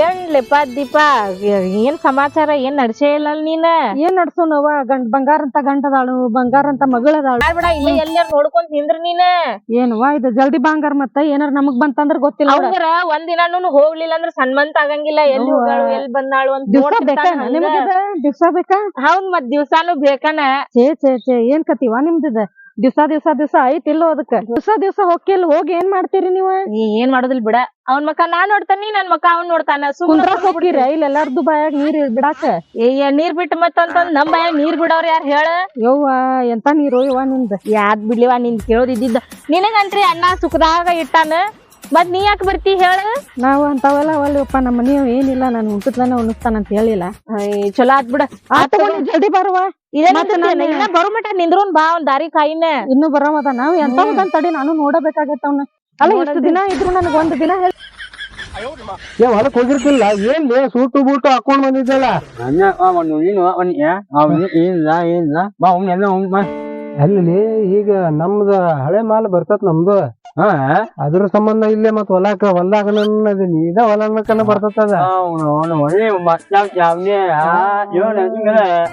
ಏನ್ಲೆಪ್ಪ ದೀಪ ಏನ್ ಸಮಾಚಾರ ಏನ್ ನಡ್ಸೇ ಇಲ್ಲ ನೀನ? ಏನ್ ನಡ್ಸೋನವ ಗಂಡ್ ಬಂಗಾರ ಅಂತ ಗಂಡದಾಳು ಬಂಗಾರ ಅಂತ ಮಗಳದಾಳು ಬಿಡ ಇಲ್ಲ ಎಲ್ಲಾರ ನೋಡ್ಕೊಂಡ್ ನಿಂದ್ರ ನೀನ? ಏನವ್ವ ಇದು ಜಲ್ದಿ ಬಂಗಾರ ಮತ್ತ? ಏನಾರ ನಮಗ್ ಬಂತಂದ್ರ ಗೊತ್ತಿಲ್ಲ. ಅವ್ರ ಒಂದ್ ದಿನಾನು ಹೋಗ್ಲಿಲ್ಲ ಅಂದ್ರ ಸನ್ಮಂತ ಆಗಂಗಿಲ್ಲ. ಎಲ್ಲಿ. ಹೋಗಾಳು ಎಲ್ಲಿ ಬಂದಾಳು ಅಂತ ದಿವ್ಸ ನೋಡ್ತಿರ್ತಾನ ಬೇಕಾ? ಹಂಗ. ನಿಮ್ಗೆ ದಿವ್ಸ ಬೇಕಾ? ಹೌದ್ ಮತ್ ದಿವ್ಸಾನು ಬೇಕನ. ಛೇ ಛೇ ಛೇ ಏನ್ ಕತಿವ ನಿಮ್ದಿದ? ದಿವ್ಸ ದಿವ್ಸ ದಿವ್ಸ ಐತಿಲ್ಲೋ ಅದಕ್ಕ. ದಿವ್ಸ ದಿವ್ಸ ಹೊಕ್ಕಿಲ್ ಹೋಗಿ ಏನ್ ಮಾಡ್ತೀರಿ ನೀವ? ನೀ ಏನ್ ಮಾಡೋದಿಲ್ಲ ಬಿಡ. ಅವ್ನ್ ಮಕ್ಕ ನಾನ್ ನೋಡ್ತಾನಿ ನನ್ ಮಕ್ಕ ಅವ್ನ್ ನೋಡ್ತಾನ. ಕುಂದ್ರಾಕ್ ಹೋಗಿರ ಇಲ್ಲಿ ಎಲ್ಲಾರ್ದು ಬಾಯಾಗ ನೀರ್ ಬಿಡಾಕ? ಏ ನೀರ್ ಬಿಟ್ಟು ಮತ್ತಂತಂದ್ ನಮ್ ಬಾಯಾಗ ನೀರ್ ಬಿಡೋರ್ ಯಾರ್ ಹೇಳ? ಯವ್ವ ಎಂತ ನೀರು ಯವ್ವ ನಿಂದ? ಯಾದ್ ಬಿಡ್ಲಿವ ನಿನ್ ಕೇಳೋದಿದ್ದ ನಿನಗಂತ್ರಿ ಅಣ್ಣ ಸುಖದಾಗ ಇಟ್ಟಾನ ಮತ್ ನೀ ಯಾಕೆ ಬರ್ತಿ ಹೇಳ? ನಾವು ಅಂತಾವಲ್ಲ ಅವಲ್ಲಪ್ಪ ನಮ್ಮ ಮನೆಯವ್ ಏನಿಲ್ಲ ನಾನು ಉಂಟದ್ಲನ ಉಣಿಸ್ತಾನ ಅಂತ ಹೇಳಿಲ್ಲ ಚಲೋ ಆತ್ ಬಿಡ. ಆತ ತಗೊಂಡ್ ಜಲ್ದಿ ಬರುವ ಇನ್ನ ಬರೋ ಮಟ ನಿಂದ್ರೋನ್ ಬಾ ಒಂದ್ ದಾರಿ ಕಾಯಿನ. ಇನ್ನು ಬರೋಮದ ನಾವ್ ಎಂತ ತಡಿ ನಾನು ನೋಡಬೇಕಾಗೈತ ಅವ್ನ. ಅಲ್ಲ ಇಷ್ಟು ದಿನ ಇದ್ರು ನನಗ್ ಒಂದ್ ದಿನ ಹೇಳ್- ಏ ಹೊಲಕ್ ಹೋಗಿರ್ತಿಲ್ಲ. ಏನ್ ಸೂಟು ಬೂಟು ಹಾಕೊಂಡ್ ಬಂದಿದ್ದಲ್ಲ? ಏನಿಲ್ಲ ಏನಿಲ್ಲ. ಬಾ ಅವ್ನು ಎಲ್ಲ ಅವ್ನು ಈಗ ನಮ್ದ ಹಳೆ ಮಾಲ್ ಬರ್ತತ್ ನಮ್ದು. ಹಾ? ಅದ್ರ ಸಂಬಂಧ ಇಲ್ಲೇ ಮತ್ ಹೊಲಕ್ಕ ಹೊಲ್ದಾಗ ನೀದ ಹೊಲ ಬರ್ತದ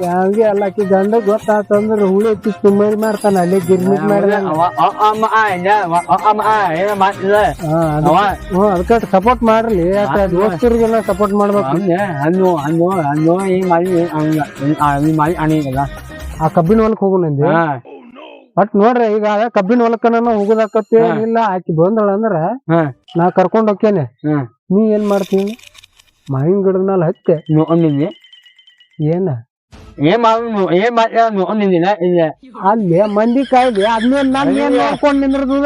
ಹಂಗೆ ಅಲ್ಲ ಗಂಡ ಗೊತ್ತಾತಂದ್ರ ಹುಳಿ ಹಚ್ಚಿ ತುಂಬಿ ಮಾಡ್ತಾನ ಅಲ್ಲಿ ಗಿರ್ಮಿಟ್ ಮಾಡಿದ ಅವ ಅಮ್ಮ ಆಯ್ನ ಅಮ್ಮ ಏನ ಮಾಡ್ತಿಲ್ಲ ಅವ ಅದಕ್ಕ ಸಪೋರ್ಟ್ ಮಾಡ್ರಿ ದೋಸ್ತರಿಗೆಲ್ಲ ಸಪೋರ್ಟ್ ಮಾಡ್ಬೇಕು. ಅನ್ನು ಅನ್ನು ಅನ್ನು ಈ ಅಣಿಗಲ್ಲ ಆ ಕಬ್ಬಿನ ಹೊಲಕ್ ಹೋಗುನಂದಿ? ಹಾ. ಬಟ್ ನೋಡ್ರಿ ಈಗ ಕಬ್ಬಿನ ಹೊಲಕ್ಕನ ಹೋಗುದಾಕತ್ತಿ. ಇಲ್ಲ ಆಕಿ ಬಂದಳ ಅಂದ್ರ. ನಾ ಕರ್ಕೊಂಡ್ ಹೋಕ್ಕೇನೆ. ನೀ ಏನ್ ಮಾಡ್ತೀನಿ ಮಾವಿನ ಗಿಡದ ಮೇಲೆ ಹತ್ತೆ ನೋಡಿದ್ನಿ ಏನ? ಅಲ್ಲಿ ಮಂದಿ ಕಾಯ್ದೆ ಅದನ್ನ ನನ್ ಏನ್ ನೋಡ್ಕೊಂಡ್ ನಿಂದ್ರದು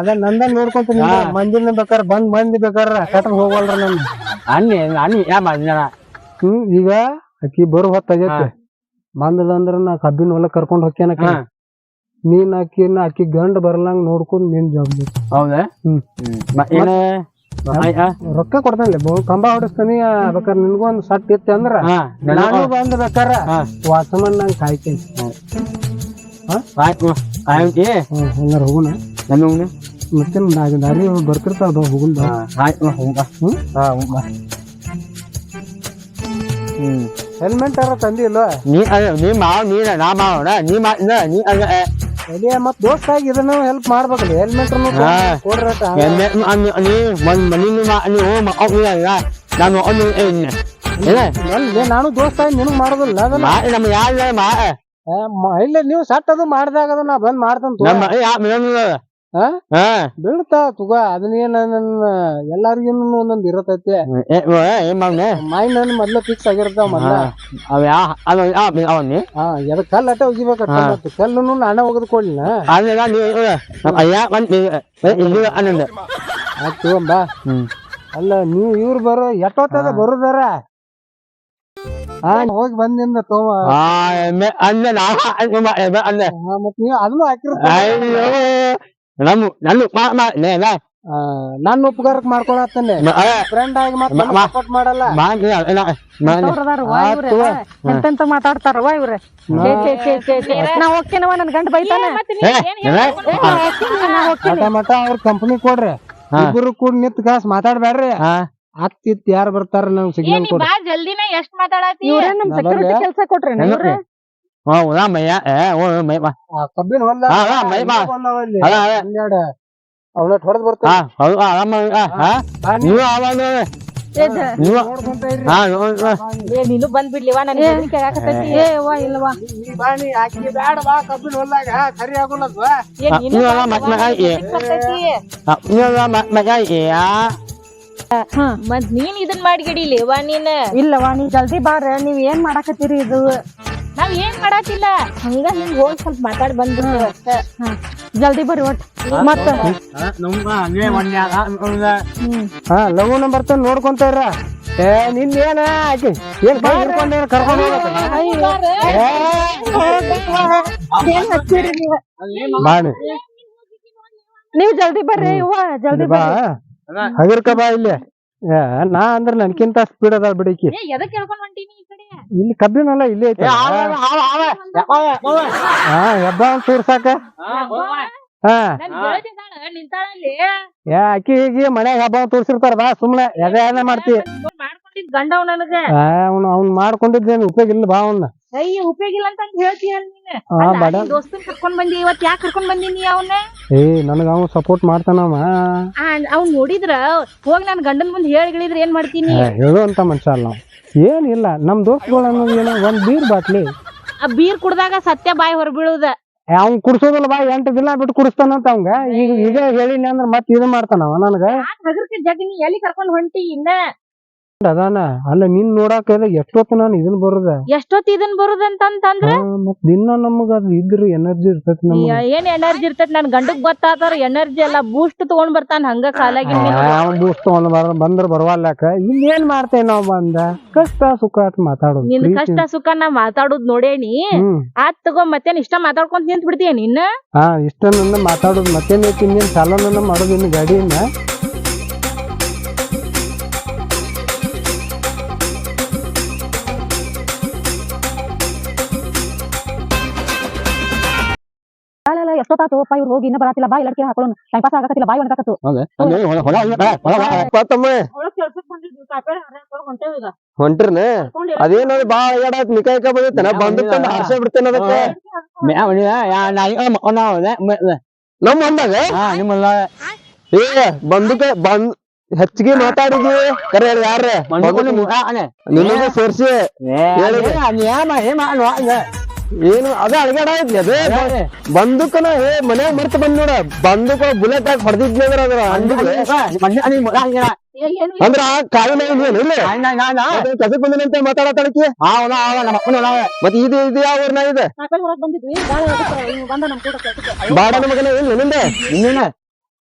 ಅದ ನಂದ ನೋಡ್ಕೊಂತ. ಮಂದಿನ ಬೇಕಾರ ಬಂದ್ ಮಂದಿ ಬೇಕಾರ ಕಟ್ಟ ಹೋಗಲ್ರ ನನ್. ಅನ್ನಿ ಅನ್ನಿ ಯಾ ಮಾಡಿದ ಈಗ ಆಕಿ ಬರೋ ಹೊತ್ತಾಗೈತಿ ಬಂದದಂದ್ರ ನಾ ಕಬ್ಬಿನ ಹೊಲ ಕರ್ಕೊಂಡ್ ಹೋಗ್ಯಾನ ಹಾ. ನೀನ್ ನಾ ಆಕಿ ಗಂಡ ಬರಲಂಗ್ ನೋಡ್ಕೊಂಡ್ ನಿನ್ ಜವಾಬ್ದಾರಿ. ಹೌದಾ? ಹ್ಮ್. ಏನ? ರೊಕ್ಕ ಕೊಡ್ತಾನೆ ಕಂಬ ಹೊಡಿಸ್ತಾನಿ ಬೇಕಾರೆ ನಿನ್ಗೊಂದ್ ಸಟ್ ಇತ್ತು ಅಂದ್ರ. ಹಾ ನಾನು ಬಂದ್ ಬೇಕಾರ ಹಾ. ವಾಸಮನ್ ನಂಗ್ ಕಾಯ್ತೇನೆ. ಆಯ್ತು ಆಯ್ತು ಹಂಗಾರ ಹೋಗುಣ ಮತ್ತೆ ನಾಲ್ಕು ದಾರಿ ಬರ್ತಿರ್ತಾವ ಹೋಗುನ್ ಬಾ. ಆಯ್ತು ಹೋಗ ಹ್ಮ್? ಹಾ ಹ್ಮ್. ಹೆಲ್ಮೆಟ್ ಅರ ತಂದಿಲ್ಲ ನೀ ಅದ ನೀ ಮಾವ ನೀ ನಾ ಮಾವನ ನೀ ಮಾಡಿದ ನೀ ಅದ ಎಲ್ಲಿ ಮತ್ ದೋಸ್ತ ಆಗಿ ಇದನ್ನ ಹೆಲ್ಪ್ ಮಾಡ್ಬೇಕಲ್ಲ ಹೆಲ್ಮೆಟ್ ಹಾ. ಕೊಡ್ರಟ ಎಮ್ಮೆ ಅನ್ನು ನೀ ಮನ್ ಮನಿನ ಮಾ ನೀವು ಮಾ ನಾನು ಎಲ್ಲಿ ನಾನು ದೋಸ್ತ ಆಗಿ ನಿನಗ್ ಮಾಡೋದಿಲ್ಲ ಅದನ್ನ? ಮಾ ನಮ್ಮ ಯಾರ ಮಾ ಏ, ಮ- ಇಲ್ಲ ನೀವು ಸಟ್ ಅದು ಮಾಡಿದಾಗ ಅದನ್ನ ನಾ ಬಂದ್ ಮಾಡ್ತಂತ ನಮ್ಮ ಯಾ ಬೀಳ್ತಾ ತುಗ ಅದನ್ನೇನ ನನ್ನ ಎಲ್ಲಾರ್ಗು ಒಂದೊಂದ್ ಇರತೈತಿ ಏ ಏನ್ ಮಾವನೆ ಮೈಂಡ್ ನನ್ ಮೊದ್ಲ ಫಿಕ್ಸ್ ಆಗಿರ್ತಾವ ಮೊದ್ಲ ಅವ ಯಾ ಅವ ಯಾ ಅವನಿ ಹಾ ಎದ ಕಲ್ಲು ಅಟ್ಟ ಒಗಿಬೇಕಟ್ಟ ಹಾ. ಮತ್ತೆ ಕಲ್ಲುನು ನಾನೇ ಒಗದ್ಕೊಳ್ಳಿನ ಅಲ್ಲ ನೀವು ಅಯ್ಯ ಬಂದ್ ಇಲ್ಲಿ ಅನ್ನಂದ ಆಯ್ತು ಬಾ ಹ್ಮ್ ಅಲ್ಲ ನೀವು ಇವ್ರು ಬರೋ ಎಷ್ಟೊತ್ತದ ಬರುದಾರ ಹಾ ಹೋಗಿ ಬಂದಿಂದ ತೋಮ ಆ ಎಮ್ಮೆ ಅಂದ ನಾ ಎಮ್ಮೆ ಅಂದ ಹಾ, ಮತ್ ನೀವು ಅದನ್ನು ಹಾಕಿರ್ತ ನನ್ನ ಮಾ ಮಾ ನನ್ನ ಉಪಕಾರಕ್ ಮಾಡ್ಕೊಳತ್ತಾನೆ ಫ್ರೆಂಡ್ ಆಗಿ ಮ- ಮತ್ತೆ ಮ- ಸಪೋರ್ಟ್ ಮಾಡಲ್ಲ. ಮಾ ಮಾ ಇವ್ರೆ. ಆತು. ಎಂತೆಂತ ಮಾತಾಡ್ತಾರವ ಇವ್ರೆ. ಛೇ, ಛೇ, ಛೇ, ಛೇ, ಛೇ. ನಾ ಹೋಗ್ತೇನವ ನನ್ ಗಂಡ ಬೈತಾನ. ಏ ಏನ ನಾ ಹೋಗ್ತೀನಿ, ನಾ ಹೋಗ್ತೀನಿ. ಮಟ ಮಟ ಅವ್ರ ಕಂಪನಿ ಕೊಡ್ರಿ. ಹಾ. ಇಬ್ರು ಕೂಡ ನಿಂತ್ ಕಾಸ್ ಮಾತಾಡ್ಬೇಡ್ರಿ ಹಾ. ಯಾರ್ ಯಾರು ಬರ್ತಾರ ಸಿಗ್ನಲ್ ಕೊಡ್ರಿ. ಬಾ ಜಲ್ದಿನ ಎಷ್ಟ್ ಮಾತಾಡತಿ ಇವ್ರೇ ನಮ್ ಸೆಕ್ಯೂರಿಟಿ ಕೆಲ್ಸ ಕೊಟ್ರಿ ಇವ್ರೆ? ಓ ಉದಾ ಏ ಓ ಮೈ ಬಾ ಕಬ್ಬಿನ ಹೊಲ ಹಾ, ಮೈ ಬಾ. ಹನ್ನೆರಡು ಅವನ ಹೊಡೆದ್ ಹೌದು ಆರಾಮ ನೀವು ಆವಾಗ ನೀನು ಬಂದ್ ಬಿಡ್ಲಿವಾ ನನ್ ಹೆದ್ರಿಕೆ ಆಗಾಕತ್ತೈತಿ. ಏ ಅವ್ವ ಇಲ್ವಾ ಮತ್ ನೀನ್ ಇದನ್ ಮಾಡ್ಗಿಡಿಲೇವಾ ನೀನ್ ಇಲ್ಲವಾ ನೀ ಜಲ್ದಿ ಬಾರ ನೀವ್ ಏನ್ ಮಾಡಾಕತ್ತೀರಿ ಇದು ನಾವ್ ಏನ್ ಮಾಡಾತಿಲ್ಲ ಹಂಗ ಹಿಂಗ್ ಹೋಗಿ ಸ್ವಲ್ಪ ಮಾತಾಡ್ ಬಂದ್ಬಿಟ್ಟು ಅಷ್ಟ ಜಲ್ದಿ ಬರ್ರಿ ಒಟ್. ಮತ್ತ? ಹಾ ಬರ್ತಾನ ನೋಡ್ಕೊಂತ ಇರ. ಏ ನಿನ್ ಏನ ಆಕಿ? ಏನ್ ಕೈ ಹಿಡ್ಕೊಂಡ್ ಏನ್ ಕರ್ಕೊಂಡ್ ಹೋಗತ್ತ ನೀವ ಬಾಣಿ. ನೀವ್ ಜಲ್ದಿ ಬರ್ರಿ ಇವ್ವ ಜಲ್ದಿ ಬಾ. ಹಗಿರ್ಕ ಬಾ ಇಲ್ಲಿ. ನಾ ಅಂದ್ರ ನನ್ಕಿಂತ ಸ್ಪೀಡ್ ಅದ ಬಿಡಿಕಿ ಎದಕ್ ಹೇಳ್ಕೊಂಡ್ ಹೊಂಟೀನಿ? ಈ ಕಡೆ ಇಲ್ಲಿ ಕಬ್ಬಿನ ಅಲ್ಲ ಇಲ್ಲಿ ಐತಿ. ಹಾ ಹೆಬ್ಬ ಅಂತ ತೋರ್ಸಾಕ ಹಾ ಏ ಅಕ್ಕಿ ಹೀಗೆ ಮನ್ಯಾಗ ಹಬ್ಬ ತೋರ್ಸಿರ್ತಾರ ಬಾ ಸುಮ್ನೆ. ಎದೆ ಎದೆ ಮಾಡ್ತಿ ಮಾಡ್ಕೊಂಡಿದ್ ಗಂಡವ್ ನನಗ? ಅವ್ನು ಅವ್ನ್ ಮಾಡ್ಕೊಂಡಿದ್ದೇನು ಉಪಯೋಗ ಇಲ್ಲ ಬಾ ಅವ್ನ. ಅಯ್ಯ ಉಪಯೋಗ ಇಲ್ಲ ಅಂತ ಹೇಳ್ತೀಯ ನೀನ್? ಹಾ ಬಡ. ನಿನ್ ದೋಸ್ತನ್ ಕರ್ಕೊಂಡ್ ಬಂದಿ ಇವತ್ ಯಾಕೆ ಕರ್ಕೊಂಡ್ ಬಂದಿನಿ ಅವನ್ನ ಏ ನನಗ ಅವ್ನು ಸಪೋರ್ಟ್ ಮಾಡ್ತಾನವ ಅವ್ನ್ ನೋಡಿದ್ರ ಹೋಗ್ ನಾನ್ ಗಂಡನ್ ಮುಂದ್ ಹೇಳಿಗಳಿದ್ರ ಏನ್ ಮಾಡ್ತೀನಿ ಹೇಳುವಂತ ಮನುಷ್ಯ ಅಲ್ಲ ಅವ. ಏನಿಲ್ಲ ನಮ್ ದೋಸ್ತಗಳು ಅನ್ನೋದು ಏನೋ ಒಂದ್ ಬೀರ್ ಬಾಟ್ಲಿ. ಆ ಬೀರ್ ಕುಡ್ದಾಗ ಸತ್ಯ ಬಾಯಿ ಹೊರಬೀಳುದ. ಅವ್ನ್ ಕುಡ್ಸೋದಿಲ್ಲ ಬಾ ಎಂಟು ದಿನ ಬಿಟ್ಟು ಕುಡಿಸ್ತಾನಂತ ಅವಂಗ ಈಗ ಈಗ ಹೇಳಿನಿ ಅಂದ್ರ ಮತ್ ಇದು ಮಾಡ್ತಾನವ ನನಗ. ಹಗರ್ಕ ನೀ? ಎಲ್ಲಿ ಕರ್ಕೊಂಡ್ ಹೊಂಟಿ ಇನ್ನ? ಅದಾನ. ಅಲ್ಲ ನಿನ್ ನೋಡಾಕ ಎಷ್ಟೊತ್ತು ನಾನು ಇದನ್ ಬರುದ? ಎಷ್ಟೊತ್ ಇದನ್ ಬರುದಂತಂದ್ರ ಮತ್ ದಿನ ನಮಗ ಅದು ಇದ್ರ ಎನರ್ಜಿ ಇರ್ತೈತಿ ನಮಗ. ಏನ್ ಎನರ್ಜಿ ಇರ್ತೈತಿ? ನನ್ ಗಂಡಗ್ ಗೊತ್ತಾತಾರ ಎನರ್ಜಿ ಎಲ್ಲ ಬೂಸ್ಟ್ ತಗೊಂಡ್ ಬರ್ತಾನ ಹಂಗ ಕಾಲಾಗಿ ಬೂಸ್ಟ್ ತಗೊಂಡ್ ಬರ ಬಂದ್ರ ಬರವಲ್ಲಾಕ? ಇನ್ನೇನ್ ಮಾಡ್ತೇವ್ ನಾವ್ ಬಂದ? ಕಷ್ಟ ಸುಖ ಅಂತ ಮಾತಾಡೋದು ನಿನ್ ಕಷ್ಟ ಸುಖ ನಾ ಮಾತಾಡುದ್ ನೋಡೇನಿ. ಆತ್ ತಗೋ ಮತ್ತೇನ್ ಇಷ್ಟ ಮಾತಾಡ್ಕೊಂತ ನಿಂತ್ ಬಿಡ್ತೀಯ ನಿನ್ನ ಹಾ ಇಷ್ಟ ನನ್ನ ಮಾತಾಡೋದು ಮತ್ತೇನೈತಿ ಇನ್ನೇನ್ ಚಾಲನ ಮಾಡೋದು ಇನ್ನು ಗಾಡಿಯಿಂದ ಎಷ್ಟೊತ್ತಾತೋಪ್ಪ ಇವ್ರು ಹೋಗಿ ಇನ್ನ ಬರಾತಿಲ್ಲ ಬಾಯಿ ಲಡ್ಕೆ ಹಾಕೊಳ್ಳೋಣ ಟೈಮ್ ಪಾಸ್ ಆಗತ್ತಿಲ್ಲ ಬಾಯಿ ಒಣಗಾಕತ್ತು ಹೊಂಟ್ರನ? ಅದೇನೋ ಬಾಳ ಎಡಾತ್ ನಿಕಾಯ್ಕ ಬಂದಿತ್ತನ? ಬಂದಕ್ಕ ಹರ್ಷ ಬಿಡ್ತೇನೆ ಅದಕ್ಕೆ? ನಮ್ ಅಂದಾಗ ಏ ಬಂದಕ್ಕ ಬಂದ್ ಹೆಚ್ಚಿಗೆ ಮಾತಾಡಿದ್ವಿ. ಕರೆ ಯಾರ ನಿಮಗೆ ಸೇರ್ಸಿ. ಏನು ಅದ ಅಳಗಾಡ ಐತಿ ಅದೇ ಬಂದಕ್ಕನ ಏ ಮನ್ಯಾಗ ಮರ್ತ ಬಂದ್ ನೋಡ ಬಂದಕ್ಕ ಬುಲೆಟ್ ಹಾಕಿ ಹೊಡೆದಿದ್ನಿ ಅಂದ್ರ ಅದ್ರ ಅಂದ್ರ ಕಾಯಿನ ಏನು ಇಲ್ಲ? ಕಸಕ್ ಬಂದಿನಂತ ಮಾತಾಡತಾಳಕಿ ಮತ್ ಇದು ಇದು ಯಾವ ಊರ್ನ ಇದೆ? ಬಾಡ ಬಂದಿದ್ವಿ. ಬಾಳ ಬಂದ ನಮ್ ಕೂಡ ಕೆಲ್ಸಕ್ಕೆ. ಬಾಡ ಮಗನ ಇಲ್ಲ ನಿಂದೆ?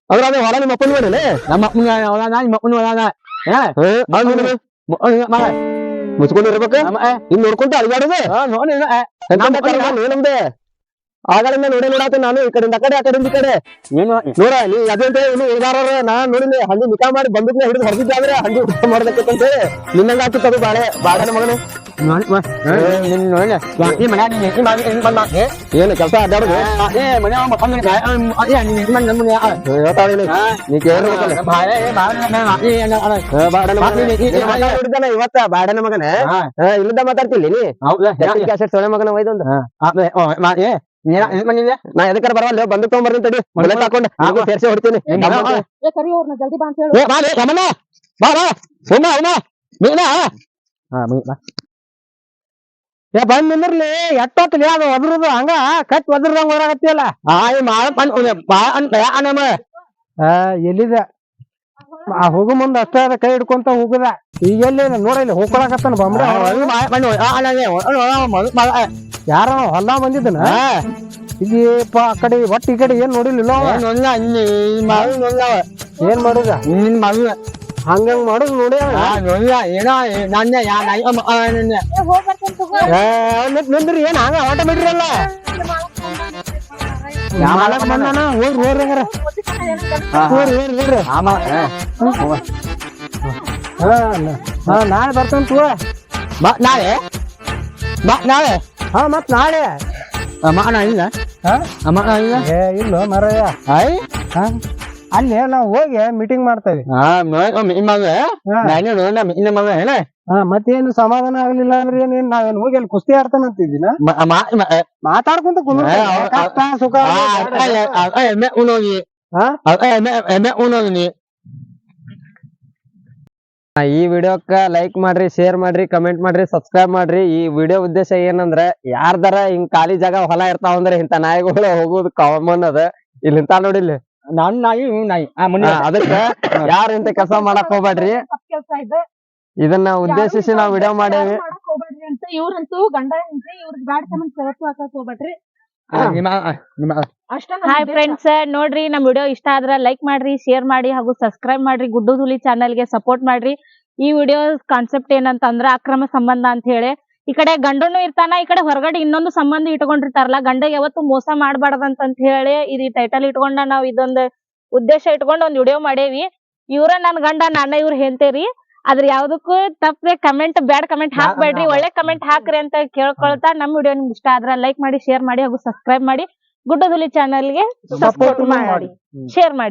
ಅದ್ರ ಅದೇ ಹೊಲ ನಿಮ್ಮ ಅಪ್ಪನ ಮೇಲೆ ಮುಚ್ಕೊಂಡಿರ್ಬೇಕ? ಇನ್ ನೋಡ್ಕೊಂತ ಅಲ್ಗಾಡೋದು ನಮ್ದೆ? ಆಗಳಿಂದ ನೋಡಿ ನೋಡಾತ ನಾನು ಈ ಕಡೆಯಿಂದ ಆ ಕಡೆ ಆ ಕಡೆಯಿಂದ ಈ ಕಡೆ. ನೋಡ ನೀ ಅದೇಂತ ಇನ್ನು ಉಳಿದಾರ ನಾನ್ ನೋಡಿನಿ ಹಂದಿ ನಿಕಾ ಮಾಡಿ ಬಂದಕ್ನ ಹಿಡಿದು ಹೊಡೆದಿದ್ದಾದ್ರೆ ಹಂದಿ ಊಟ ಮಾಡ್ಬೇಕಂತ ಹೇಳಿ ನಿನ್ನಂಗ ಆಗ್ತಿತ್ತು ಅದು ಬಾಳೆ ಬಾಡನ ಮಗನ. ಏನು ಕೆಲಸ ಅಡ್ಡಾಡುದು? ಹೇಳ್ತಾಳೆ ನೀ ಕೇಳಿರ್ಬೇಕಲ್ಲ ಬಾಡನ ಮಗನ. ಇವತ್ತ ಬಾಡನ ಮಗನ. ಇಲ್ಲದ ಮಾತಾಡ್ತಿಲ್ಲ ನೀ? ಕ್ಯಾಸೆಟ್ ಸೊಳೆ ಮಗನ ಒಯ್ದೊಂದು ನಾ ಎದಕ್ಕಾರ ಬರವಲ್ಲ ಬಂದು ತಗೊಂಬರ್ತೀನಿ ತಡಿ. ಬುಲೆಟ್ ಹಾಕೊಂಡು ಸೇರ್ಸಿ ಹೊಡ್ತೀನಿ. ಬಾ ಅಂತ ಹೇಳು. ಏ, ಬಾ. ಸುಮ್ಮ, ಅವ್ನ. ಏ ಬಂದ್ ನಿಂದ್ರಲಿ. ಎಟ್ಟೊತ್ತಲಿ ಅದು ಒದ್ರದು ಹಂಗ. ಕಟ್ ಒದ್ರದಂಗ ಹೊರಾಗತ್ತಿಯಲ್ಲ. ಎಲ್ಲಿದ? ಆ ಹೋಗು ಮುಂದ. ಅಷ್ಟ ಅದ ಕೈ ಹಿಡ್ಕೊಂತ ಹೋಗುದ. ಈಗ ಎಲ್ಲಿ? ನೋಡ ಇಲ್ಲಿ ಹೋಗ್ಕೊಳಕತ್ತಾನ ಬಂಬ್ರ. ಯಾರ ಹೊಲ ಬಂದಿದ್ದನ? ಇಲ್ಲಿ ಪ ಆ ಕಡೆ ಒಟ್ಟು ಈ ಕಡೆ ಏನ್ ನೋಡಿಲ್ಲ ಅವ. ಏನ್ ಮಾಡುದ? ಹಂಗಂಗ್ ಮಾಡುದು ನೋಡಿ ನಿಂದ್ರಿ ಏನ್ ಹಂಗ ಆಟ ಬಿಡ್ರಲ್ಲ ಮಾಲಕ್ ಬಂದಾನ ಹೋಗ್ರಿ ಹೋಗ್ರಿ ಹಂಗಾರ ಹೋಗ್ರಿ ಹೋಗ್ರಿ ಹೋಗ್ರಿ ನ- ಹಾ ನಾಳೆ ಬರ್ತಂತ ತಗೋ. ನಾಳೆ? ಬಾ ನಾಳೆ? ಹಾ ಮತ್ ನಾಳೆ ಅಮ್ಮ ಇಲ್ಲ ಅಮ್ಮ ಇಲ್ಲ ಏ ಇಲ್ಲ ಮರಯ್ಯ ಆಯ್ ಹಾ ಅಲ್ಲಿ ನಾವು ಹೋಗಿ ಮೀಟಿಂಗ್ ಮಾಡ್ತೇವೆ ಮತ್ತೇನು ಸಮಾಧಾನ ಆಗ್ಲಿಲ್ಲ ಅಂದ್ರೆ ಏನ್ ನಾವೇನ್ ಹೋಗಿ ಅಲ್ಲಿ ಕುಸ್ತಿ ಆಡ್ತಾನ ಅಂತಿದ್ದೀನ ಮಾತಾಡ್ಕೊಂತ ಕುಂದ್ರ ಸುಖ ಉಣೋಗಿ ಉಣೋಗಿ ಈ ವಿಡಿಯೋಕ್ಕ ಲೈಕ್ ಮಾಡ್ರಿ ಶೇರ್ ಮಾಡ್ರಿ ಕಮೆಂಟ್ ಮಾಡ್ರಿ ಸಬ್ಸ್ಕ್ರೈಬ್ ಮಾಡ್ರಿ. ಈ ವಿಡಿಯೋ ಉದ್ದೇಶ ಏನಂದ್ರ ಯಾರ್ದಾರ ಹಿಂಗ್ ಖಾಲಿ ಜಾಗ ಹೊಲ ಇರ್ತಾವ ಅಂದ್ರೆ ಇಂತ ನಾಯಿಗಳು ಹೋಗೋದು ಕಾಮನ್ ಅದ. ಇಲ್ಲಿ ನೋಡಿ ಇಲ್ಲಿ. ನಾನು ನಾಯಿ ಇವ್ ನಾಯಿ. ಆ ಮುಂದೆ ಅದಕ್ಕ ಯಾರು ಇಂತ ಕೆಲಸ ಮಾಡಕ್ ಹೋಗ್ಬೇಡ್ರಿ? ತಪ್ಪ್ ಕೆಲ್ಸ ಇದೆ? ಇದನ್ನ ಉದ್ದೇಶಿಸಿ ನಾವ್ ವಿಡಿಯೋ ಮಾಡೇವಿ. ಮಾಡಕ್ ಹೋಗ್ಬೇಡ್ರಿ ಅಂತ ಇವ್ರಂತೂ ಗಂಡ ಹೆಂಡ್ತಿ ಇವ್ರಿಗೆ ಬ್ಯಾಡ್ ಹಾಕಕ್ ಹೋಗ್ಬೇಡ್ರಿ. ನಿಮ್ಮ ಹಾಯ್ ಫ್ರೆಂಡ್ಸ್ ನೋಡ್ರಿ ನಮ್ ವಿಡಿಯೋ ಇಷ್ಟ ಆದ್ರ ಲೈಕ್ ಮಾಡ್ರಿ ಶೇರ್ ಮಾಡಿ ಹಾಗೂ ಸಬ್ಸ್ಕ್ರೈಬ್ ಮಾಡ್ರಿ ಗುಡ್ಡು ಹುಲಿ ಚಾನಲ್ಗೆ ಸಪೋರ್ಟ್ ಮಾಡ್ರಿ. ಈ ವಿಡಿಯೋ ಕಾನ್ಸೆಪ್ಟ್ ಏನಂತಂದ್ರ ಅಕ್ರಮ ಸಂಬಂಧ ಅಂತ ಹೇಳಿ. ಈ ಕಡೆ ಗಂಡನು ಇರ್ತಾನ ಈ ಕಡೆ ಹೊರಗಡೆ ಇನ್ನೊಂದು ಸಂಬಂಧ ಇಟ್ಕೊಂಡಿರ್ತಾರಲ್ಲ ಗಂಡ ಯಾವತ್ತು ಮೋಸ ಮಾಡಬಾರ್ದಂತ ಅಂತ ಹೇಳಿ ಇದು ಟೈಟಲ್ ಇಟ್ಕೊಂಡ ನಾವ್ ಇದೊಂದು ಉದ್ದೇಶ ಇಟ್ಕೊಂಡ್ ಒಂದ್ ವಿಡಿಯೋ ಮಾಡೇವಿ. ಇವ್ರ ನನ್ ಗಂಡ ನಾನ ಇವ್ರ ಹೇಳ್ತೇರಿ ಅದ್ರ ಯಾವ್ದಕ್ಕೂ ತಪ್ಪದೆ ಕಮೆಂಟ್ ಬ್ಯಾಡ್ ಕಮೆಂಟ್ ಹಾಕ್ಬೇಡ್ರಿ. ಒಳ್ಳೆ ಕಮೆಂಟ್ ಹಾಕ್ರಿ ಅಂತ ಕೇಳ್ಕೊಳ್ತಾ ನಮ್ ವಿಡಿಯೋ ನಿಮ್ಗೆ ಇಷ್ಟ ಆದ್ರ ಲೈಕ್ ಮಾಡಿ ಶೇರ್ ಮಾಡಿ ಹಾಗೂ ಸಬ್ಸ್ಕ್ರೈಬ್ ಮಾಡಿ. ಗುಡ್ಡದಲ್ಲಿ ಚಾನಲ್ಗೆ ಸಪೋರ್ಟ್ ಮಾಡಿ. ಶೇರ್ ಮಾಡಿ.